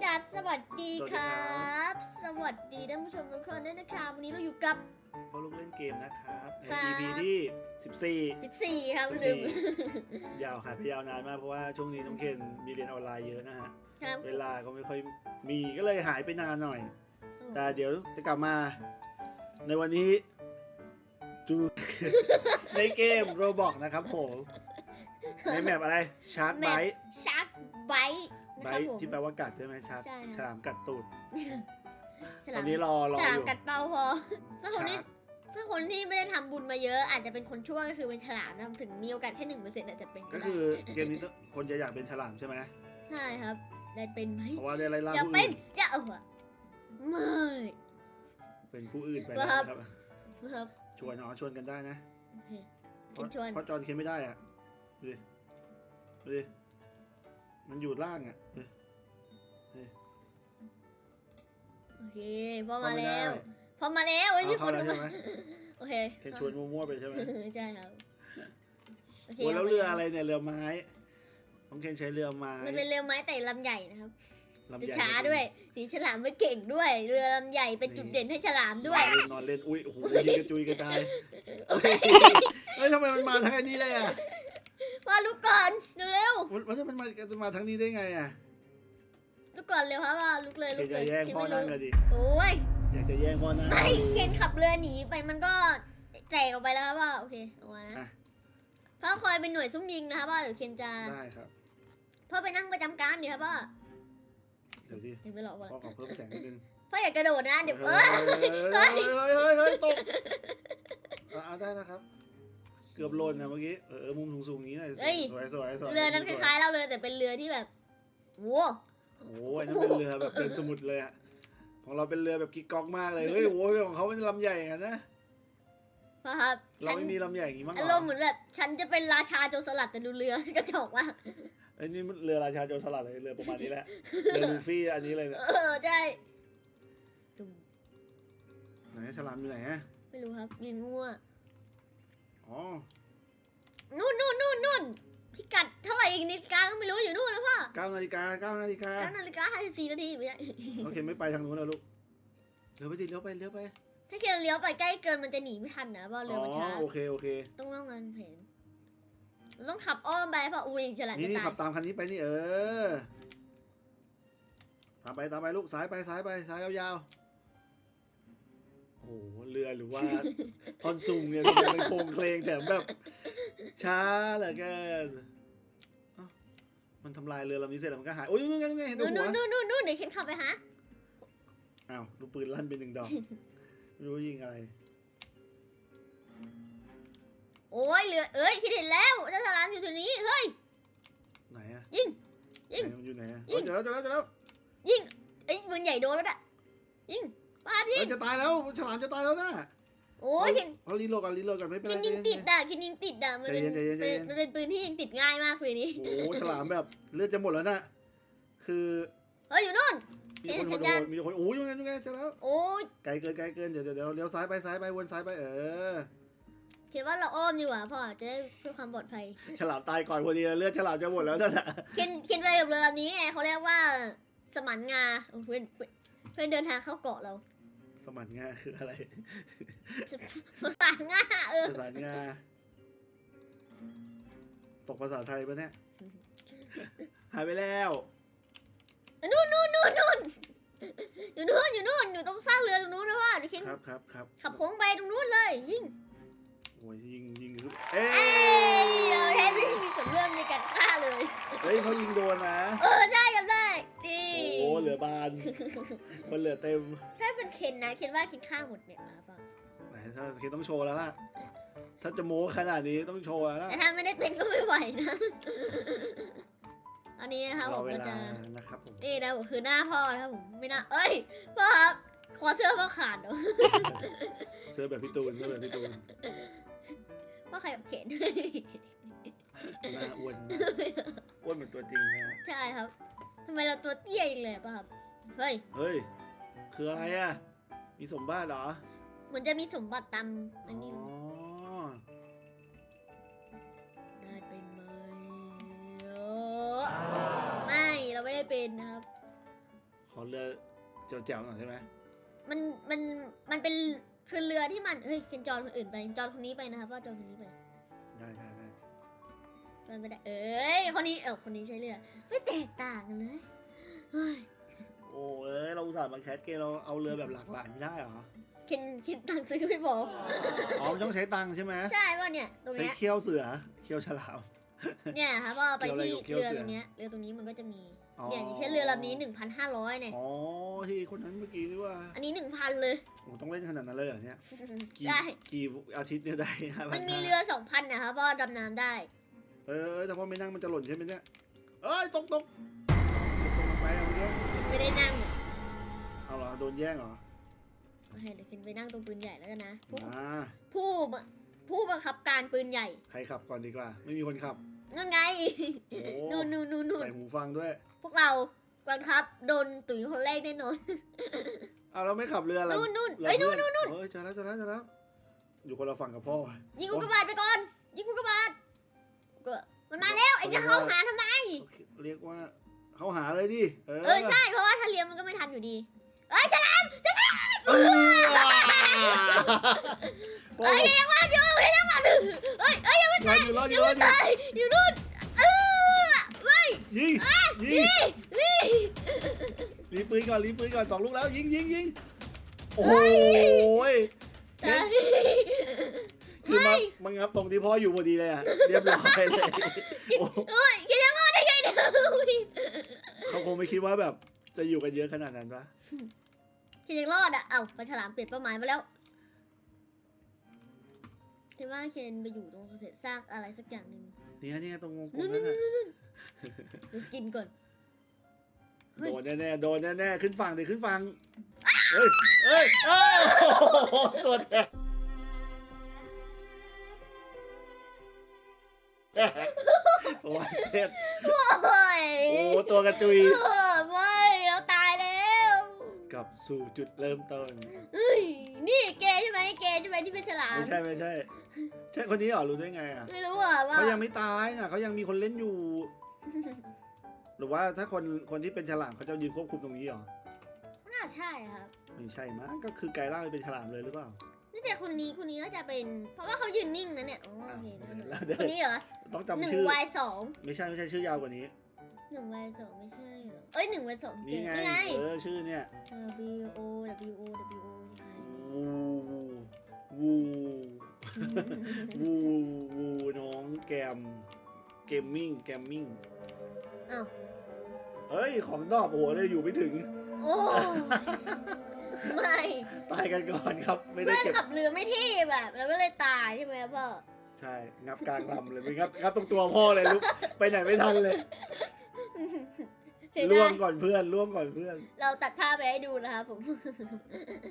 พี่ดัสสวัสดีสวัสดีคครัรับ สวัสดีท่านผู้ชมทุกคนด้วยนะคะวันนี้เราอยู่กับพ่อลูกเล่นเกมนะครับในครับ EP ที่ 14 14 ครับลืม14ยาวหายไปยาวนานมากเพราะว่าช่วงนี้น้องเคนมีเรียนออนไลน์เยอะนะฮะครับเวลาก็ไม่ค่อยมีก็เลยหายไปนานหน่อย แต่เดี๋ยวจะกลับมาในวันนี้จูในเกมโรบอกนะครับผมในแมปอะไรชาร์แมไบปชาร์กไบต์ นะไบครับผม ที่แปลว่ากัดใช่ไหมชาร์ใช่ครับฉลามกัดตูดฉตลาอมนนี้รอรอฉอลามยู่กัดเป้าพอถ้าคนที่ชาร์กถ้าคนที่ไม่ได้ทำบุญมาเยอะ อาจจะเป็นคนชั่วก็คือเป็นฉลามนะถึงมีโอกาสแค่หนึ่งเปอร์เซ็นต์อาจจะเป็นก็ได้คือเกมนี้ต้องคนจะอยากเป็นฉลามใช่ไหมใช่ครับ ได้เป็นไหมเพราะว่าได้ไล่ล่าอย่าผู้เป็อื่นนอย่าเออไม่ เป็นผู้อื่นไปครันะบครับ ครับชวนอ๋อชวนกันได้นะโอเคเพเคนราะชวนเพราะจอนเคนไม่ได้อะดูดิดูดิ มันอยู่ล่างอะเฮ้ยโอเคพอเข้มาไม่แล้ได้ว พอมาแล้วเว้ยเอามีคเข้านแล้วเข้าใช่มาไหมโอเคเคนชวนมั่วๆไปใช่ไหมใช่ครับโอเคโอ้แล้วาปเรืออะไรเนี่ยเรือไม้น้องเคนใช้เรือไม้มันเป็นเรือไม้แต่ลำใหญ่นะครับลำจะใหญ่ช้าด้วยสีฉลามไม่เก่งด้วย เรือลำใหญ่เป็นจุดเด่นให้ฉลามด้วย นอนเล่นนอนเล่นอุ้ยโอ้โหยิงกระจุยกระจายเฮ้ยเฮ้ยทำไมมันมาทางไอ้นี้ได้อะ พ่อลุกก่อนเร็วมันมันจะมันมาจะมาทางนี้ได้ไงอะๆลุกก่อนเร็วครับว่าลุกเลยเคนลุกเลจะยแย่งคิดพ่อไม่นั่งรู้เลยดิโอ้ยอยากจะแย่งพ่อนั่งไม่เคนขับเรือหนีไปมันก็แตกออกไปแล้วครับว่าโอเคเอามานะอะพ่อคอยเป็นหน่วยซุ่มยิงนะครับว่าเดี๋ยวเคนจะได้ครับพ่อไปนั่งประจำการเดี๋ยวครับว่าเดี๋ยวดิเห็นไปหรอกว่าพ่อขอเพิ่มแสงนิดนึงพ่ออยากกระโดดนะเดี๋ยวเอเฮ้อยเฮ้ยเฮ้ยเฮ้ยตกอะได้นะครับเกือบหล่นนะเมื่อกี้ เออมุมสูงๆอย่างนี้หน่อยสวยสวยสวยเรือนั้นคล้ายๆเราเลยแต่เป็นเรือที่แบบโว้ๆโอ้ยนั่นเป็นเรือแบบเป็นสมุดเลยอะของเราเป็นเรือแบบกิ๊กก๊อกมากเลย เฮ้ยโอ้ยของเขาเป็นลำใหญ่กันนะพ่อครับเราฉันไม่มีลำใหญ่อย่างงี้มั้งเหรอารมณ์เหมือนแบบ ฉันจะเป็นราชาโจรสลัดแต่ดูเรือกระจอกว่ากไอ้ยนี่มันเรือราชาโจรสลัดเลยเรือประมาณนี้แหละ เรือลูฟี่อันนี้เลยเนี่ยเออใช่ตุ่มไหนฉลามอยู่ไหนอะไม่รู้ครับยินมั่ว อ๋อนู่นนู่นนู่นนู่นพิกัดเท่าไหร่อีกนาฬิกาก็ไม่รู้อยู่นู่นนะพ่อเก้านาฬิกาเก้านาฬิกาเก้านาฬิกาห้าสิบสี่นาทีไม่ใช่โอเคไม่ไปทางนู้นแล้วลูกเลี้ยวไปดิเลี้ยวไปเลี้ยวไป ถ้าเคนเลี้ยวไปใกล้เกินมันจะหนีไม่ทันนะเพราะเรืออ๋อมันช้าโอเคโอเค ต้องว่างงานแผนเราต้องขับอ้อมไปเพราะอุ้ยฉลาดนี่จะนี่ตายขับตามคันนี้ไปนี่เออตามไปตามไปลูกซ้ายไปซ้ายไปซ้ายยาวๆโอ้โห เรือหรือว่าท่อนซุงเนี่ยทำไมมันโครงเคลงแถมแบบ ช้าเหลือเกินเอ้ามันทำลายเรือลำนี้เสร็จแล้วมันก็หายโอ้ยนู่นไงนู่นไงเห็นตันู่วนหันู่วนนู่นนู่นนู่นเดี๋ยวเคนขับไปหาอ้าวลูกปืนลั่นไปหนึ่งดอกไม่รู้ยิงอะไร โอ้ยเรือเอ้ยคิดเห็นแล้วเจ้าฉลามอยู่ตรงนี้เฮ้ยไหนอะยิงยิงไหนมันอยู่ไหนอะยิงเจอแล้วเจอแล้วเจอแล้วเอ้ยปืนใหญ่โดนแล้วอะยิง ปาดยิเอ้งยจะตายแล้วฉลามจะตายแล้วนะโอ้ยเคนเขารีโหลดกันรีโหลดกันไม่เป็นเคนไรยิงใจติเย็ดนอะเคนยิงติดอะมันเป็นใจเย็นใจเย็นใจเย็นมันเป็นปืนที่ยิงติดง่ายมากปืนนี้โอ้โหฉลามแบบเลือดจะหมดแล้วนะคือเฮ้ยอยู่นู่นมีคนเห็โดนสัญญาณนมีคนโอ้ยยังไงยังไงเจะแล้วโอ้ยไกลเกินไกลเกินเดี๋ยวเดี๋ยวเดี๋ยวเลี้ยวซ้ายไปซ้ายไปวนซ้ายไปเออเคนว่าเราอ้อมดีกว่าพ่อจะได้เพื่อความปลอดภัย ฉลามตายก่อนพอดีเลือดฉลามจะหมดแล้วนั่นแหละเคนเคนไปกับเรือลำนี้ไงเขาเรียกว่าสมันงาโอ้เพื่อน เพื่อนเพื่อนเดินทางเข้าเกาะเรา สมันงาคืออะไรสมันงาเออ ภาษางาตกภาษาไทยปะเนี่ย หายไปแล้วนู่นนู่นนู่นนู่นอยู่นู่นอยู่นู่นอยู่ตรงสร้างเรือตรงนู้นนะว่าเดี๋ยวเคนครับครับครับขับโค้งไปตรงนู้นเลยยิงโอ้ยยิงยิงคือเอ้เอ้ยยเราแทบไม่มีส่วนร่วมในการฆ่าเลย เฮ้ยเขายิงโดนนะ เออใช่จำได้ดี โอ้โหเหลือบานมันเหลือเต็มถ้าเป็นเคนนะเคนว่าเคนฆ่าหมดเนี่ยมาเปล่าไหนถ้าคิดต้องโชว์แล้วล่ะ ถ้าจะโม้ขนาดนี้ต้องโชว์แล้วล่ะแต่ถ้าไม่ได้เป็นก็ไม่ไหวนะอันนี้นะครับรผอมเวก็ลาจะนะครับผมนี่นะผมคือหน้าพ่อนะครับผมไม่น่าเอ้ยพ่อครับคอเสื้อพ่อขาดเหรอเสื้อแบบพี่ตูนเสื้อแบบพี่ตูนพ่อใครกับเข็น หน้าอ้วนมากอ้วนเหมือนตัวจริงนะ ใช่ครับทำไมเราตัวเตี้ยอีกเลยอะป่ะครับ เฮ้ย เฮ้ย คืออะไรอะ มีสมบัติเหรอ เหมือนจะมีสมบัติตามอันนี้ อ๋อ ได้เป็นไหมเออไม่เราไม่ได้เป็นนะครับ ขอเรือแจ๋วๆหน่อยใช่ไหมมันมันมันเป็นคือเรือที่มันเฮ้ยเคนจอนคนอื่นไปจอนคนนี้ไปนะครับว่าจอนคนนี้ไปได้ได้ได้ มันไม่ได้เอ้ยคนนี้เออคนนี้ใช้เรือไม่แตกต่างกันเลยเฮ้ยโอ้เอ้ยเราอุตส่าห์มาแคสเกมเราเอาเรือแบบหลากหลายไม่ได้เหรอเคนคิดตังค์ซื้อไม่บอกอ๋อมันต้องใช้ตังค์ใช่ไหมใช่ว่าเนี่ยตรงใช้เนี้ยเขี้ยวเสือเขี้ยวฉลาม เนี่ยครับว่าไปที่เกี่ยวอะไรกับเขี้ยวเสือเรือตรงเนี้ยเรือตรงนี้มันก็จะมีอ๋อเนี่ยอย่างเช่นเรือลำนี้หนึ่งพันห้าร้อยเนี่ยอ๋อที่คนนั้นเมื่อกี้นี่ว่าอันนี้หนึ่งพันเลยโอ้ต้องเล่นขนาดนั้นเลยเหรอเนี่ยกี่ได้กี่อาทิตย์เนี่ยได้ห้าพัมันมีเรือสองพันนะครับว่าดำน้ำได้ เออแต่ว่าไม่นั่งมันจะหล่นใช่ไหมเนี่ยเอ้ยตกตกตกตกลงไปเอาเงี้ยไม่ได้นั่งเอาเหรอโดนแย่งเหรอโอเคเดี๋ยวเคนไปนั่งตรงปืนใหญ่แล้วกันนะ ผู้มาผู้บังผู้บังคับการปืนใหญ่ใครขับก่อนดีกว่า ไม่มีคนขับนู่นไงโอ้นู่นนู่นนู่นนู่นใส่หูฟังด้วยพวกเรากองทัพโดนตุ๋ยคนแรกแน่นอนเอาเราไม่ขับเรือเรานู่นนู่นเราเอ้ยนู่นพื่นู่นนู่นเอ้ยเจอแล้วเจอแล้วเจอแล้วอยู่คนละฝั่งกับพ่อยิงอุกกาบาตไปก่อน ยิงอุกกาบาต จะเข้าหาทำไมโอเคเรียกว่าเขาหาเลยดิ เออเออใช่ เพราะว่าถ้าเลี้ยงมันก็ไม่ทันอยู่ดี เอ้ยจะเออโอ้เอ้ยยังว่าอยู่ยังว่าอยู่เอ้ยเอ้ยงานอยู่รอดอยู่รอดอยู่ตายอยู่นู่นเออไม่ยิงยิงนี่ รีบปืนก่อนรีบปืนก่อนสองลูกแล้ว ยิงยิงยิงโอ้โหยตาย คือมามางับตรงที่พ่ออยู่พอดีเลยอะเรียบร้อยเลยโอ้เอ้ยกินยังรอดได้ไงเนี่ยเขาคงไม่คิดว่าแบบจะอยู่กันเยอะขนาดนั้นปะกินยังรอดอะ เอ้าปลาฉลามเปลี่ยนเป้าหมายมาแล้วคิดว่าเคนไปอยู่ตรงเศษซากอะไรสักอย่างหนึ่งเนี่ยเนี่ยตรงวงกลนู่มนนั่นน่ะเดี๋ยวกินก่อนเฮ้ยโดนแน่ๆ โดนแน่ๆ ขึ้นฝั่งดิขึ้นฝั่งเอ้ยเอ้ยเอ้ยโอ้โหตัวแตก โอ้ยเจ็บโอ้ยโอ้ตัวกระจุยเออไม่เราตายแล้วกลับสู่จุดเริ่มต้น เฮ้ยนี่แกใช่ไหมแกใช่ไหมที่เป็นฉลามไม่ใช่ไม่ใช่ ใช่คนนี้เหรอรู้ได้ไงอะไม่รู้อะว่าเขายังไม่ตายนะเขายังมีคนเล่นอยู่ หรือว่าถ้าคนคนที่เป็นฉลามเขาจะยืนควบคุมตรงนี้เหรอน่าใช่ครับไม่ใช่มั้งก็คือไกลล่างไปเป็นฉลามเลยหรือเปล่า น่าจะคนนี้คนนี้น่าจะเป็น เพราะว่าเขายืนนิ่งนะเนี่ยอ๋อโอเคแล้วเดี๋ยวคนนี้เหรอต้องหนึ่จำงชื่อ วายสองไม่ใช่ไม่ใช่ชื่อยาวกว่านี้ หนึ่งวายสองไม่ใช่เหรอเอ้ยหนึ่งวายสองเจนี่อไง นี่ไง เออชื่อเนี่ย W O W O W O วูวูวูวูน้องแกมเกมมิ่งแกมมิ่งอ้าว เฮ้ย ของดอกโอ้โหเลยอยู่ไม่ถึง โอ้ย ไม่ตายกันก่อนครับ ไม่ได้เพื่อนเก็บขับเรือไม่ที่แบบแล้วก็เลยตายใช่ไหมพ่อใช่งับกลางลำเลยไม่งับงับตรงตัวพ่อเลยลุกไปไหนไม่ทันเลยเสียล่วดางยก่อนเพื่อนล่วงก่อนเพื่อน เราตัดภาพไปให้ดูนะครับผม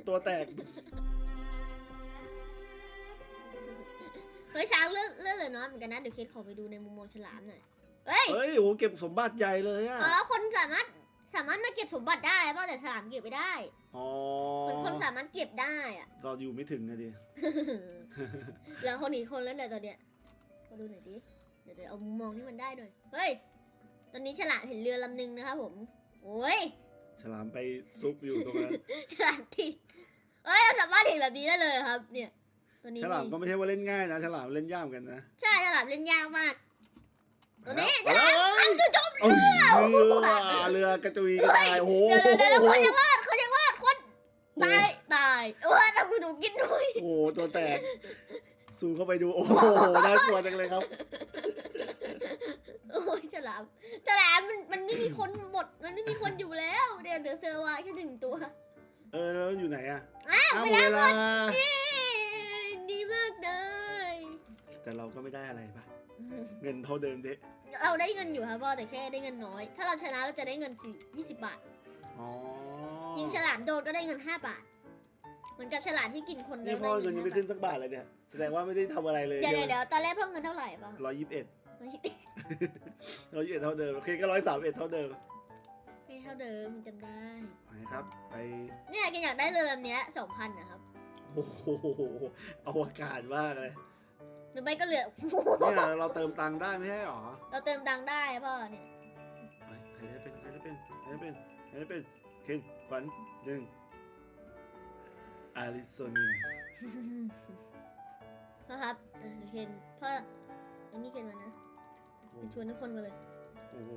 ตัวแตกเฮ้ยช้างเลือดเลือดเหลือน้อยเหมือนกันนะเดี๋ยวเคสขอไปดูในมุมมองฉลามหน่อยเฮ้ยเฮ้ยโอ้โหเก็บสมบัติใหญ่เลยอะอ๋อคนสามารถ สามารถมาเก็บสมบัติได้ป่ะแต่ฉลามเก็บไม่ได้อ๋อคนคนสามารถเก็บได้อะเราอยู่ไม่ถึงนะดิเหลือคนอีกคนแล้วเนี่ยตอนเนี้ยมาดูหน่อยดิ เดี๋ยวเดี๋ยวเอามุมมองที่มันได้หน่อย เฮ้ย ตอนนี้ฉลามเห็นเรือลำหนึงนะครับผม โอ้ย ฉลามไปซุกอยู่ตรงนั้น ฉลามติดเฮ้ยเราสามารถเห็นแบบนี้ได้เลยครับ เนี่ยตัวนี้ฉลามมีก็ไม่ใช่ว่าเล่นง่ายนะ ฉลามเล่นยากเหมือนกันนะ ใช่ ฉลามเล่นยากมาก ตัวนี้ไปแล้วไปแล้วเอ้ยเรือเรือกระจุยกระจายโอ้โหเดี๋ยวเดี๋ยวเดี๋ยวคนยังรอดคนยังรอดคนตายตายโอ้ยแต่กูถูกกินด้วยโอ้โหตัวแตกซูมเข้าไปดูโอ้โหน่ากลัวจังเลยครับโอ้ยฉลามฉลามมันมันไม่มีคนหมดมันไม่มีคนอยู่แล้วเดี๋ยวเดี๋ยวเซอร์วาแค่หนึ่งตัว เออแล้วอยู่ไหนอะอ้าวอ้าวไปหมดแล้วเวลาเย้ดีมากเลยแต่เราก็ไม่ได้อะไรปะ เงินเท่าเดิมเด้เราได้เงินอยู่ครับพ่อแต่แค่ได้เงินน้อย ถ้าเราชนะเราจะได้เงินสี่ยี่สิบบาทอ๋อยิงฉลามโดนก็ได้เงินห้าบาท เหมือนกับฉลามที่กินคนนี่แล้วพ่อได้เงินยังไม่5ขึ้นสักบาทเลยเนี่ยแสดงว่าไม่ได้ทำอะไรเลยเดี๋ยวเดี๋ยวเดี๋ยวตอนแรกเพิ่มเงินเท่าไหร่ป่ะร้อยยี่สิบเอ็ดเฮ้ยร้อยยี่สิบเอ็ดเท่าเดิมโอเคก็ร้อยสามเอ็ดเท่าเดิมไม่เท่าเดิมมันจำได้ไปครับไปเนี่ยกินอยากได้เรือลำเนี้ยสองพันนะครับ โอ้โหอวกาศมากเลย หรือไม่ก็เหลือ เนี่ยเราเติมตังค์ได้ไม่ใช่หรอเราเติมตังค์ได้พ่อเนี่ยเฮ้ยใครจะเป็นใครจะเป็นใครจะเป็นใครจะเป็นโอเคนขวัญหนึ่งอาริโซเนียพ่อครับอะเดี๋ยวเคนพ่ออันนี้เคนมานะโอ้ไปชวนทุกคนมาเลยโอ้โห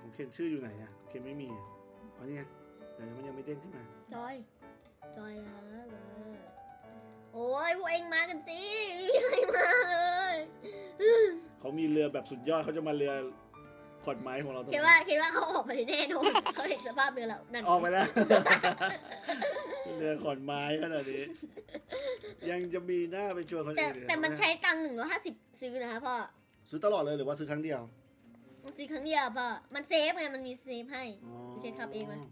ของเคนชื่ออยู่ไหนอะเคนไม่มีอะอ๋อนี่ไงเดี๋ยวมันยังไม่เด้งขึ้นมา จอย จอยแล้วเออ โอ้ยพวกเองมากันสิไม่มีใครมาเลยเขามีเรือแบบสุดยอดเขาจะมาเรือขอนไม้ของเราตรงคิดนี้ว่าคิดว่าเขาออกไปแน่นอนเขาเห็นสภาพเรือแล้วนั่นออกไปแล้ว เรือขอนไม้ขนาดนี้ ยังจะมีหน้าไปชวนคนแต่อื่นอีกแต่มันเหรอใช้ตังค์หนึ่งร้อยห้าสิบซื้อนะคะพ่อซื้อตลอดเลยหรือว่าซื้อครั้งเดียวมันซื้อครั้งเดียวพ่อมันเซฟไงมันมีเซฟให้อ๋อโอเคครับเองไหมเ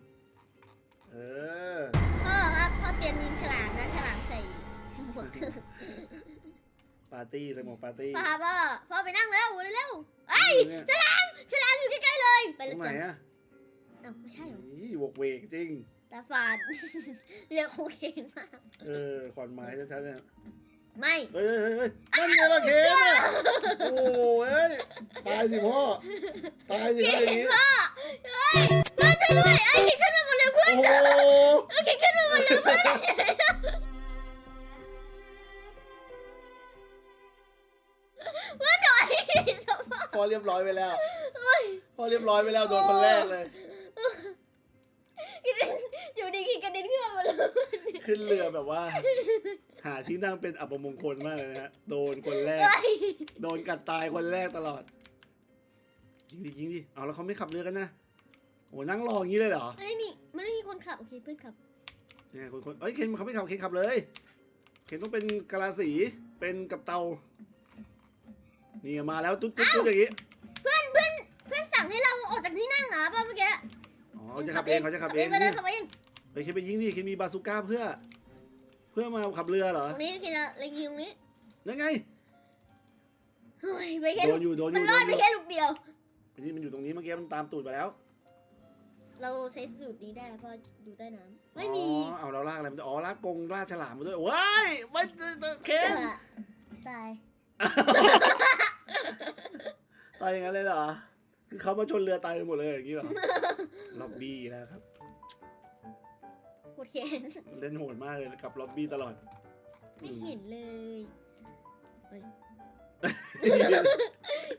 าร์ตี้สมองปาร์ตี้พ่อพ่อพ่อไปนั่งแล้วเร็วๆเอ้ยเนี่ยฉลามฉลามอยู่ใกล้ๆเลยไปเลรยงไหนอะอ้าวไม่ใช่เหรอวกเวกจริงตาฝาดเรือโคเคนมากเออขอนไม้ชัดๆเนี่ยไม่เฮ้ยเฮ้ยเฮ้ยนั่นไงล่ะเคนเนี่ยโอ้ยเอ้ยตายสิพ่อตายสิครับอย่างนี้พ่อเฮ้ยพ่อช่วยด้วยไอ้เข็นขึ้นมาบนเรือเพื่อนโอ้โหเอ้ยข็นขึ้นมาบนเรือเพื่อน พพ่อเรียบร้อยไปแล้วพ่อเรียบร้อยไปแล้วโดนคนแรกเลยอยู่ดีกินกระเด็นขึ้นมาบนเรือขึ้นเรือแบบว่า หาที่นั่งเป็นอัปมงคลมากเลยนะฮะโดนคนแรกเฮ้ยโดนกัดตายคนแรกตลอดยิงดิยิงดิเอาแล้วเขาไม่ขับเรือกันนะโอ้นั่งรออย่างนี้เลยเหรอมันไม่มีมันไม่มีคนขับโอเคเพื่อนขับเนี่ยคนคนเอ้ยเคนเขาไม่ขับเคนขับเลยเคนต้องเป็นกะลาสีเป็นกับเตา นี่มาแล้วตุ๊ดตุ๊ดตุ๊ดอย่างนี้เพื่อนสั่งให้เราออกจากที่นั่งเหรอป่ะเมื่อกี้อ๋อเขาจะขับเองเขาจะขับเองไปเลนี่ยขับเองไปเคนไปยิงดิเคนมีบาซูก้าเพื่อ เพื่อมาขับเรือเหรอตรงนี้คิดจะเล็งยิงตรงนี้นั่นไงเฮ้ยไปแค่โดลูนกอยู่โดนอมันยู่รโดอดนอไปยู่แค่ลูกเดียวนี่มันอยู่ตรงนี้เมื่อกี้มันตามตูดมาแล้ว เราใช้สูตรนี้ได้เพราะดูใต้น้ำไม่มีอ๋อเอาเราลากอะไรมันอ๋อลากกงลากฉลามมาด้วยว้ายไม่เคนตาย ตายอย่างนั้นเลยเหรอ คือเขามาชนเรือตายไปหมดเลยอย่างนี้เหรอ ล็อบบี้แล้วครับปวดแขนเล่นโหดมากเลยกับล็อบบี้ตลอดไม่เห็นเลยยืน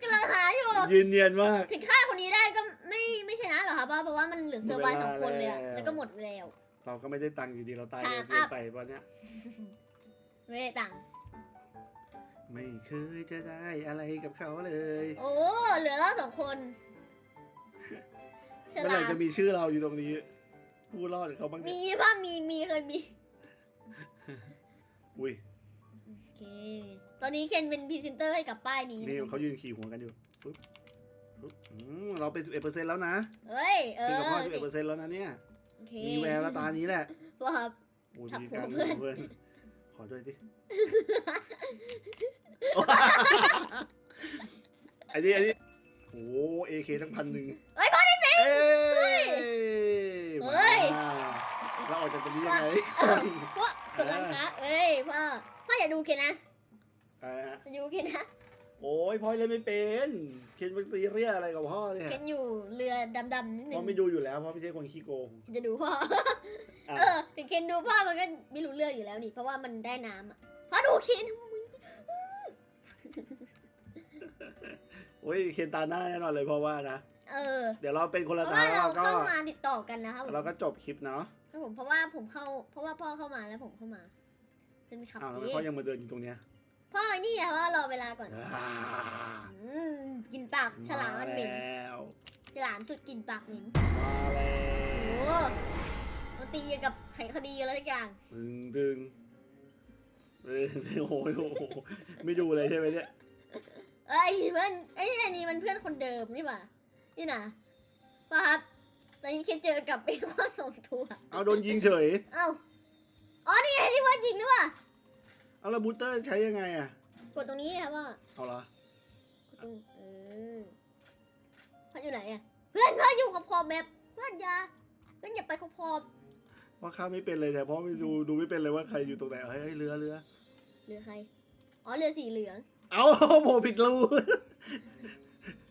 กำลังหาอยู่ยืนเนียนมาก ถึงฆ่าคนนี้ได้ก็ไม่ไม่ชนะหรอคะเพราะว่ามันเหลือเซอร์ไวหมดเวลาสองคนเลยอะแล้ว แล้วก็หมดแล้ว เราก็ไม่ได้ตังค์อยู่ดีเราตายชาเร็วอัพเกินไปวันเนี้ย ไม่ได้ตังค์ ไม่เคยจะได้อะไรกับเขาเลยโอ้เหลือเราสองคนฉเมื่อไหลาร่มจะมีชื่อเราอยู่ตรงนี้ ผู้รอดกับเขาบ้างมีเนี่ยป่ะมีมีเคยมีอุ้ยโอเค ตอนนี้เคนเป็นพรีเซนเตอร์ให้กับป้ายนี้นี่เขายืนขี่หัวกันอยู่ปุ๊บปุ๊บอืมเราเป็นสิบเอ็ดเปอร์เซ็นต์แล้วนะเอ้ยเอคืออกับพ่อสิบเอ็ดเปอร์เซ็นต์แล้วนะเนี่ย โอเคมีแววแล้วตานี้แหละว่าครับโอ้ยทับมีหัวการเพื่อนเพื่อน ขอด้วยดิ อันนี้อันนี้โอ้เอเคทั้งพันหนึ่งเอ้ยพ่อได้เป็นเอ้ยเฮ้ยมาเราออกจากตรงนี้ยังไงพ่อกำลังคะเอ้ยพ่อพ่ออย่าดูเคนนะอะไรฮะอย่าดูเคนนะ โอ้ยพ่อเล่นไม่เป็นเคนเป็นซีเรียสอะไรกับพ่อเนี่ยเคนอยู่เรือดำๆนิดนึพ่องไม่ดูอยู่แล้วพ่อไม่ใช่คนขี้โกงจะดูพ่ออะเออถึงเคนดูพ่อมันก็ไม่รู้เรื่องอยู่แล้วนี่ เพราะว่ามันได้น้ำอะพ่อดูเคนทำไมโอ้ยเคนตาหน้าแน่นอนเลยเพราะว่านะเออ เดี๋ยวเราเป็นคนเพละราะตาว่าเราแล้วก็เข้ามาติดต่อกันนะครับผมเราก็จบคลิปเนาะครับผมเพราะว่าผมเข้า เพราะว่าพ่อเข้ามาแล้วผมเข้ามาเป็นมีขับอ้าวแล้วดีพ่อยังมาเดินอยู่ตรงเนี้ย พ่อไอ้นี่อะว่ารอเวลาก่อนอ่าอืมกินปากฉลามมันเหม็นแล้วฉลามสุดกินปากเหม็นมาแล้โอ้วเราตีอย่างกับไขคดีอะไรสักอย่างดึงดึงเออโอ้โหโอ้โหไม่ดูเลยใช่ไหมเนี่ยเอ้ยเพื่อนไอ้นี่อันนี้มันเพื่อนคนเดิมนี่หว่านี่นะป่ะครับตอนนี้แค่เจอกับไอ้ข้อสองตัวเอาโดนยิงเฉย เอ้าอ๋อนี่ไงที่ว่ายิงหรือเปล่า เอาแล้วบูสเตอร์ใช้ยังไงอะกดตรงนี้ครับว่าเอาเหรอกดตรงเออพ่ออยู่ไหนอะเพื่อนพ่ออยู่กับพอบแบบเพื่อนอยาเพื่อนอย่าไปขอบขอบว่าข้าไม่เป็นเลยแต่พ่อไม่ดูดูไม่เป็นเลยว่าใครอยู่ตรงไหนเฮ้ยเฮ้ยเรือเรือเรือใครอ๋อเรือสีเหลืองเอาโผล่ผิดรู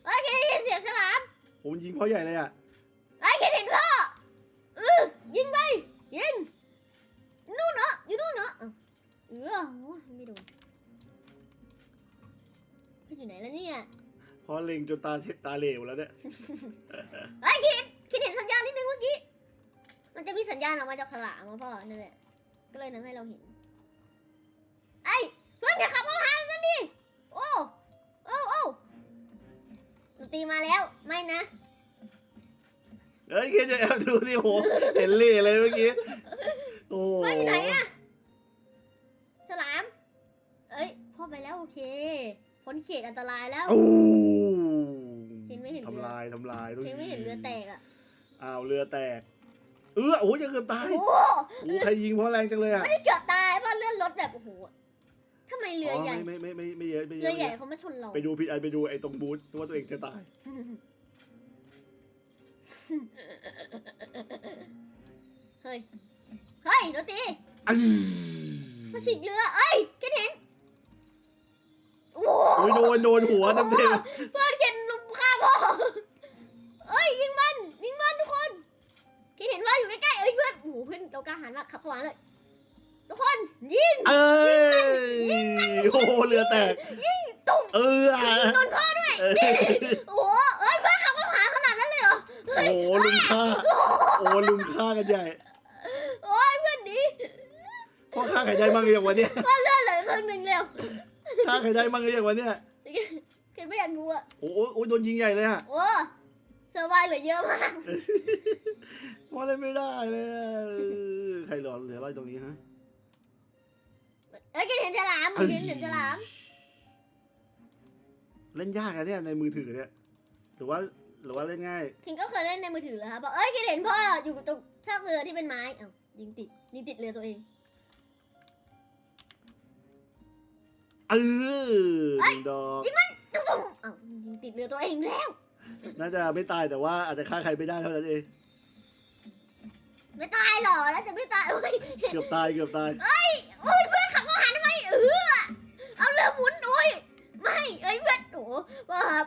เอ้ยแค่ได้ยินเสียงฉลามผมยิงพ่อใหญ่เลยอะเอ้ยแค่เห็นพ่อยิงไปยิง เออโอ้ยไม่โดนเพื่อนอยู่ไหนแล้วเนี่ยเพราะเล็งจนตาเช็ดตาเหลวแล้วเนี่ยเฮ้ยคิดคิดเห็นสัญญาณนิดนึงเมื่อกี้ มันจะมีสัญญาณออกมาจากฉลามมาพ่อนั่นแหละก็เลยทำให้เราเห็น ไอ้เพื่อนอย่าขับเข้าหานั่นดิ โอ้โอ้โอ้ดนตรีมาแล้ว ไม่นะ เฮ้ยเคนจะแอบดูสิโหเห็นเล่เลยเมื่อกี้ โอ้โหเพื่อนอยู่ไหนอะ พ้นเขตอันตรายแล้วโอ้เห็นไม่เห็นเรือทำลายทำลายทุกเพียงไม่เห็นเรือแตกอะอ้าวเรือแตก เออโอ้ยยังเกือบตายโอ้โหโอ้ใครยิงเพราะแรงจังเลยอะไม่ได้เกือบตายเพราะเลื่อนรถแบบโอ้โหทำไมเรือใหญ่ไม่ไม่ไม่ไม่ไม่เยอะไม่เยเรืออะใหญ่เขามาชนเราไปดูพี่ไอไปดูไอ้ตรงบูธนึกว่าตัวเองจะตายเฮ้ยเฮ้ยรถตีอื้อมาฉีกเรือเอ้ยเคนเห็น โอ้โหโอ้ยโดนโดนหัวเต็มเต็มเพื่อนเคนลุมฆ่าพ่อเอ้ยยิงมันยิงมันทุกคนเคนเห็นว่าอยู่ใกล้ๆเอ้ยเพื่อนโอ้โหเพื่อนเรากล้าหาญมากขับเข้ามาเลยทุกคนยิงเอ้ยโอ้โหเรือแตกตุ้มเออโดนพ่อด้วยเออโอ้โหเอ้ยเพื่อนขับเข้าหาขนาดนั้นเลยเหรอโอ้โหลุมฆ่าโอ้ลุมฆ่ากันใหญ่โอ้ยเพื่อนหนีพ่อฆ่าใครได้บ้างหรือยังวะเนี่ยเลื่อนเลยครึ่งหนึ่งเร็ว ฆ่าใครได้บ้างหรือยังวะเนี่ยเคนไม่อยากดูอะโอ้โหโอ้โหโดนยิงใหญ่เลยอะโอ้เซอร์ไวเหลือเยอะมากพ่อเล่นไม่ได้เลยอะเออใครเหลือเหลืออะไรตรงนี้ฮะเอ้ยเคนเห็นฉลามเคนเห็นฉลามเล่นยากอะเนี่ยในมือถือเนี่ยหรือว่าหรือว่าเล่นง่ายเคนก็เคยเล่นในมือถือแล้วครับบอกเอ้ยเคนเห็นพ่ออยู่ตรงซากเรือที่เป็นไม้เอ้ายิงติดยิงติดเรือตัวเอง เออหนึ่งดอกตุ้มตุ้มเอ้ายิงติดเรือตัวเองแล้ว น่าจะไม่ตายแต่ว่าอาจจะฆ่าใครไม่ได้เท่านั้นเอง ไม่ตายหรอแล้วจะไม่ตายโอ้ยเกือบตายเกือบตายโอ้ยเพื่อนขับมาหาทำไมเออเอาเรือหมุนโอ้ยไม่เอ้ยเพื่อนโอ้ว่าครับ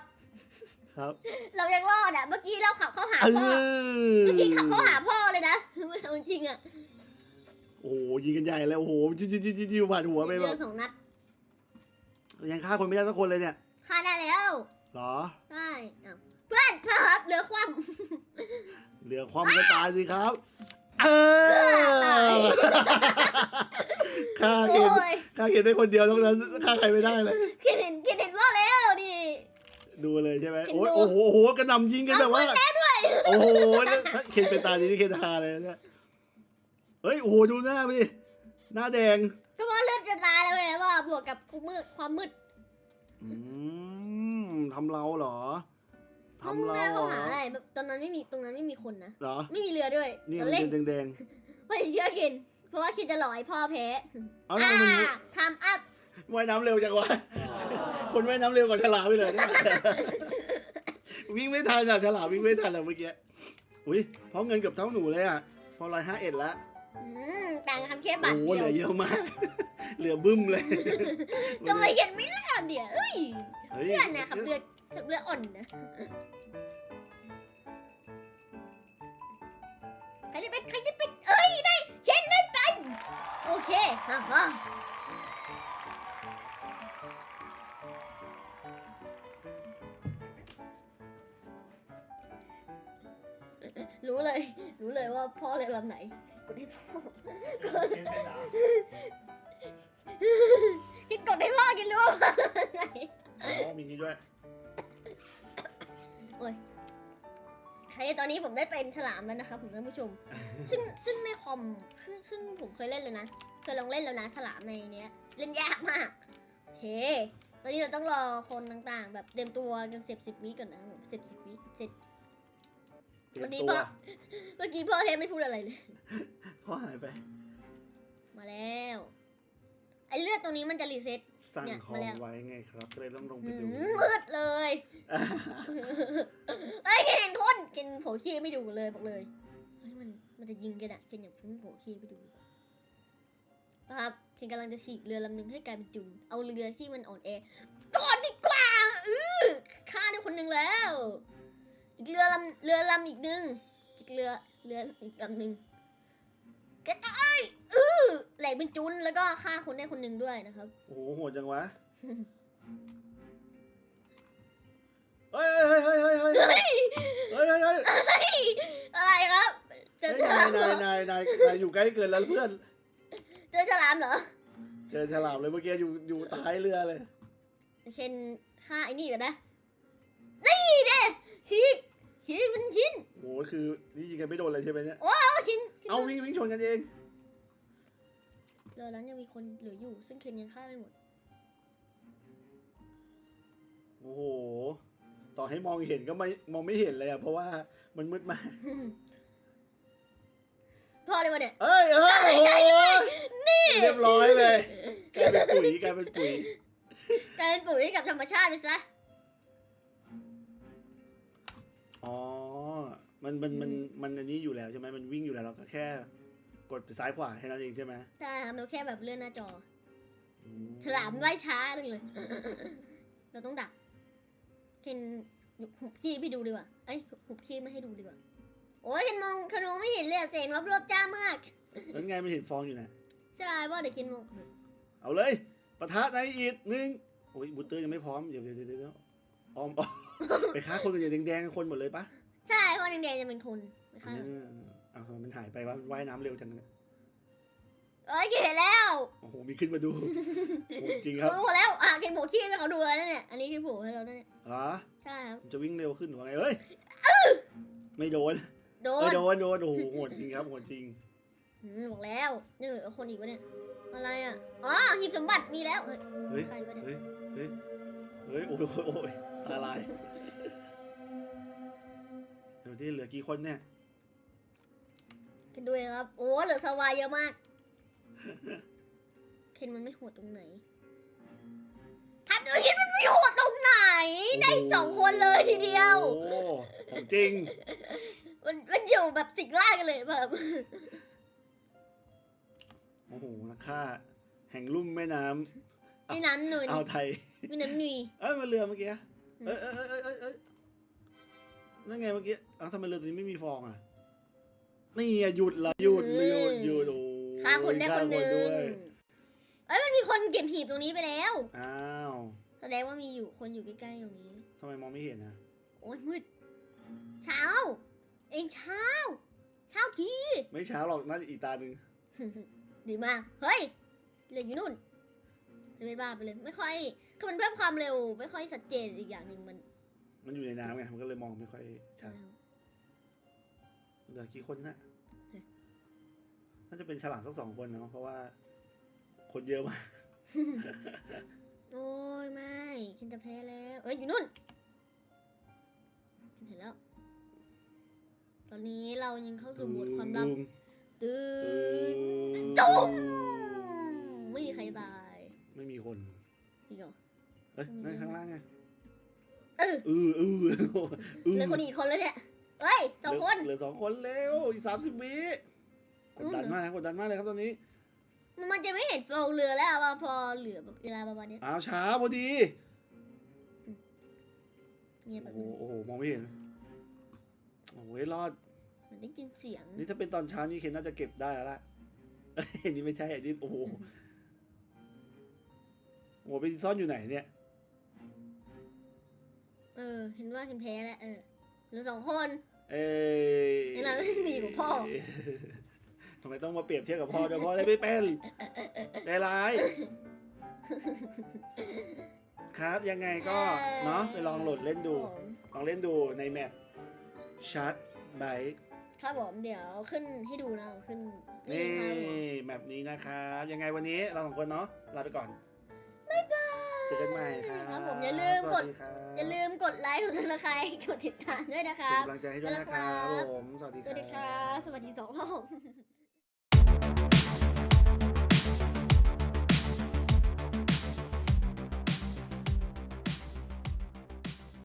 ครับ เรายังรอดอะเมื่อกี้เราขับเข้าหาเอพ่ออเมื่อกี้ขับเข้าหาพ่อเลยนะเอาจริงๆอะโอ้โหยิงกันใหญ่แล้วโอ้โหจิ้วจิ้วจิ้วจิ้วผ่านหัวไปแบเรือบสองนัด ยังฆ่าคนไม่ได้สักคนเลยเนี่ยฆ่าได้แล้วเหรอใช่อ้าวเพื่อนเพื่อนครับเรือคว่เหลือความก็ตายสิครับ เออฆ่าำเกโอ้ณฑ์ยฆ่าเกณฑ์ได้คนเดียวเท่านั้นฆ่าใครไม่ได้เลยคิดเห็นคิดเห็นว่าแล้วดิดูเลยใช่ไหมเห็นโอ้ยดูโอ้โหโอ้โหกระหน่ำยิงกันแบบว่าโอ้โหถ้าเคนเป็นตาดีนี่เคนฮาเลยเนี่ยเฮ้ยโอ้โหดูหน้าไปดิหน้าแดง ก็ว่าเลือดจะตายแล้วไงว่าบวกกับความมืดความมืดอืมทำเราเหรอห้องทำเราหน้าเหรเขาอหาอะไรแบบตอนนั้นไม่มีตรงนั้นไม่มีคนนะ เหรอไม่มีเรือด้วยนี่เรามันเล่นเป็นแดงไม่เชื่อเคนเพราะว่าเคนจะหลอยพ่อแพ้ๆเอาแล้วมันอ่าทำอัพว่ายน้ำเร็วจังวะ คนว่ายน้ำเร็วกว่าฉลามไปเลยเนี่ยวิ่งไม่ทันอะฉลามวิ่งไม่ทันอะเมื่อกี้อุ้ยเพราะเงินเกือบเท่าหนูเลยอะพอร้อยห้าเอ็ดละ อืมต่างกันแค่บาทโอ้โหเดีเหยวลือเยอะมาก เหลือบึ้มเลยทำไมเคนไม่รอดเดี๋ยวเอ้ยเฮ้ยเพื่อนนะขับเรือขับเรืออ่อนนะใครได้เป็นใครได้เป็นเอ้ยได้เคนได้เป็นโอเคฮ่าฮ่ารู้เลย รู้เลยว่าพ่อเรือลำไหน กดให้พ่อกินกดให้พ่อกินรู้ว่าไหนอ๋อมีนี้ด้วยใครตอนนี้ผมได้เป็นฉลามแล้วนะครับผมท่านผู้ชม ซึ่งซึ่งในคอมคือซึ่งผมเคยเล่นแล้วนะ เคยลองเล่นแล้วนะฉลามในเนี้ย เล่นยากมาก โอเค ตอนนี้เราต้องรอคนต่างๆ แบบเตรียมตัวกันเสร็จสิบวิก่อนนะผมเสร็จสิบวิเสร็จ ตรียมปะเมื่อกี้พ่อเทพไม่พูดอะไรเลย พ่อหายไป มาแล้ว ไอ้เลือดตรงนี้มันจะรีเซ็ต สั่งเนี่ยของมาแล้ว ไว้ไงครับก็เลยต้องลงไปหืดูมมืดเลยเฮ้ยเคนเห็นคนเคนโผล่ขี้ไม่ดูเลยบอกเลยเฮ้ยมันมันจะยิงกันอะเคนอย่าเพิ่งโผล่ขี้ไปดูครับเคนกำลังจะฉีกเรือลำหนึงให้กลายเป็นจุนเอาเรือที่มันอ่อนแอก่อนดีกว่า อือฆ่าได้คนหนึ่งแล้ว อีกเรือลำเรือลำอีกหนึ่งอีกเรือเรืออีกลำหนึ่งแกตายเออแหลกเป็นจุนแล้วก็ฆ่าคนได้คนหนึ่งด้วยนะครับ โอ้โหโหดจังวะ เฮ้ยเฮ้ยเฮ้ยเฮ้ยเฮ้ยเฮ้ยเฮ้ยเฮ้ยเฮ้ยอะไรครับ เจอฉนาลายมเหรนายอนายนายนายอยู่ใกล้เกินแล้วเพื่อน เจอฉลามเหรอเจอฉลามเลยเมื่อกี้อยู่อยู่ท้ายเรือเลย เคนฆ่าไอ้นี่ก่อนนะ นี่เด้ชีก ชีกเป็นชิ้นโอ้โหคือนี่ยิงกันไม่โดนเลยใช่ไหมเนี่ยเอาชิ้นชิ้นเอาวิ่งวิ่งชนกันเองเรือนั้นยังมีคนเหลืออยู่ ซึ่งเคนยังฆ่าไม่หมด โอ้โห ต่อให้มองเห็นก็ไม่มองไม่เห็นเลยอะเพราะว่ามันมืดมาก พอเลยวะเนี่ยเอ้ยเอ้ยโอ้โหเรียบร้อยเลยกลายเป็นปุ๋ยกลายเป็นปุ๋ย กลายเป็นปุ๋ยให้กับธรรมชาติไปซะ อ๋อ มันมันมันมันอันนี้อยู่แล้วใช่ไหมมันวิ่งอยู่แล้วเราก็แค่ กดไปซ้ายขวาแค่นั้นเองใช่ไหมใช่ครับเราแค่แบบเลื่อนหน้าจออืฉลามว่ายช้าจังเลย เราต้องดักเคนหุบขี้พี่ดูดีกว่าเอ้ยหุบขี้ไม่ให้ดูดีกว่า โอ้ยเคนมองเคนมองไม่เห็นเลยอะเสียงรอบๆจ้ามาก แล้วไงมันเห็นฟองอยู่นะใช่ว่าเดี๋ยวเคนมอง เอาเลยปะทะในอีกหนึ่งโอ้ยบูตเตอร์ยังไม่พร้อมเดี๋ยวเดี๋ยวเดี๋ยวเดี๋ยวออมออม ไปฆ่าคนกันอย่างแดงๆคนหมดเลยปะใช่เพราะแดงๆจะเป็นคนไม่อันค่ะนี้เอาทำไมมันหายไปวะมันว่ายน้ำเร็วจังเลยเอ้ยเคนเห็นแล้วโอ้โหมีขึ้นมาดูโอ้จริงครับเขารู้แล้วอะเคนโผล่ขี้ให้เขาดูแล้วนะเนี่ยอันนี้คือโผล่ให้เราเนี่ยเหรอใช่ครับมันจะวิ่งเร็วขึ้นหรือว่าไงเอ้ยไม่โดนโดเออนโดนโดนโอ้โหโหดจริงครับโหดจริงอืมบอกแล้วนี่เอาคนอีกวะเนี่ยอะไรอะอ๋อหีบสมบัติมีแล้วเฮ้ยเฮ้ยใครวะเนี่ยเฮ้ยเฮ้ยเฮ้ยโอ้ยโอ้ยโอ้ยตาลายเดี๋ยวที่เหลือกี่คนเนี่ยกันด้วยครับ โอ้เหลือสวายเยอะมาก เคนมันไม่โหดตรงไหนถ้าเกิดเคนมันไม่โหดตรงไหน ได้สองคนเลยทีเดียว โอ้ของจริง มันมันอยู่แบบสิงล่างกันเลยแบบโอ้โหนักฆ่า แห่งลุ่มแม่น้มีน้ำหนุนำอ่าวไทย มีน้ำหนุย เอ้ยมาเรือเมื่อกี้ เอ้ยเอ้ยเอ้ยเอ้ยเอ้ยนั่นไงเมื่อกี้เอ้าทำไมเรือตัวนี้ไม่มีฟองอะ นี่อะหยุดละหยุดหยุดหยุดโอ้ยฆ่าคนได้คนหนึ่งฆ่าด้วยเอ้ยมันมีคนเก็บหีบตรงนี้ไปแล้ว อ้าวแสดงว่ามีอยู่คนอยู่ใกล้ๆตรงนี้ ทำไมมองไม่เห็นอะโอ้ยมืด เช้า เองเช้า เช้าที ไม่เช้าหรอกน่าจะอีกตาหนึ่งดีมาก เฮ้ยเหลืออยู่นู่นจะเป็นบ้าไปเลย ไม่ค่อย คือมันเพิ่มความเร็วไม่ค่อยชัดเจนอีกอย่างหนึ่งมันมันอยู่ในน้ำไง มันก็เลยมองไม่ค่อยชัดเหลือกี่คนนะเฮ้ยน่าจะเป็นฉลามสักสองคนนะเพราะว่า คนเยอะมาก โอ้ยไม่ ฉันจะแพ้แล้ว เอ้ยอยู่นู่นฉันเห็นแล้ว ตอนนี้เรายังเข้าสู่โหมดความลับตื่นตุ้มไม่มีใครตาย ไม่มีคนจริงเหรอ เอ้ยไม่มีนั่นข้างล่างไงเออเออเออเออเหลือคนอีกคนแล้วเนี่ยเฮ้ยสองคนเหลือสองคนเร็วอีกสามสิบวิกดดันมากนะกดดันมากเลยครับตอนนี้ มันจะไม่เห็นโฟล์เรือแล้วว่าพอเหลือแบบเวลาประมาณเนี้ยอ้าวเช้าพอดีเงียบแบโอ้บโหนี้โอ้โหมองไม่เห็นโอ้โหรอดมันได้ยินเสียง นี่ถ้าเป็นตอนเช้านี่เคนน่าจะเก็บได้แล้วล่ะเอ้ยอันนี้ไม่ใช่อันนี้โอ้โหโอ้โหไปซ่อนอยู่ไหนเนี่ย เออเห็นว่าเห็นแพ้แล้วเออเหลือสองคนเอ้ยไอ้นั่นดีกว่าพ่อทำไมต้องมาเปรียบเทียบกับพ่อด้วยพ่ออะไรไม่เป็นใจร้ายครับยังไงก็เนาะไปลองโหลดเล่นดู ลองเล่นดูในแมปชัดไบครับผมเดี๋ยวขึ้นให้ดูนะขึ้นนี่ครับผมแมปนี้นะครับยังไงวันนี้เราสองคนเนาะลาไปก่อนบ๊ายบาย เจอกันใหม่ครับครับผมอย่าลืมกด สวัสครับอย่าลืมกดไลค์กดซับสไครต์กดติดตามด้วยนะคเป็นรับกำลังใจให้ด้วยนะครัครับบผมสวัสดีสวัสดีคครัรับ บ สวัสดีสองรอบ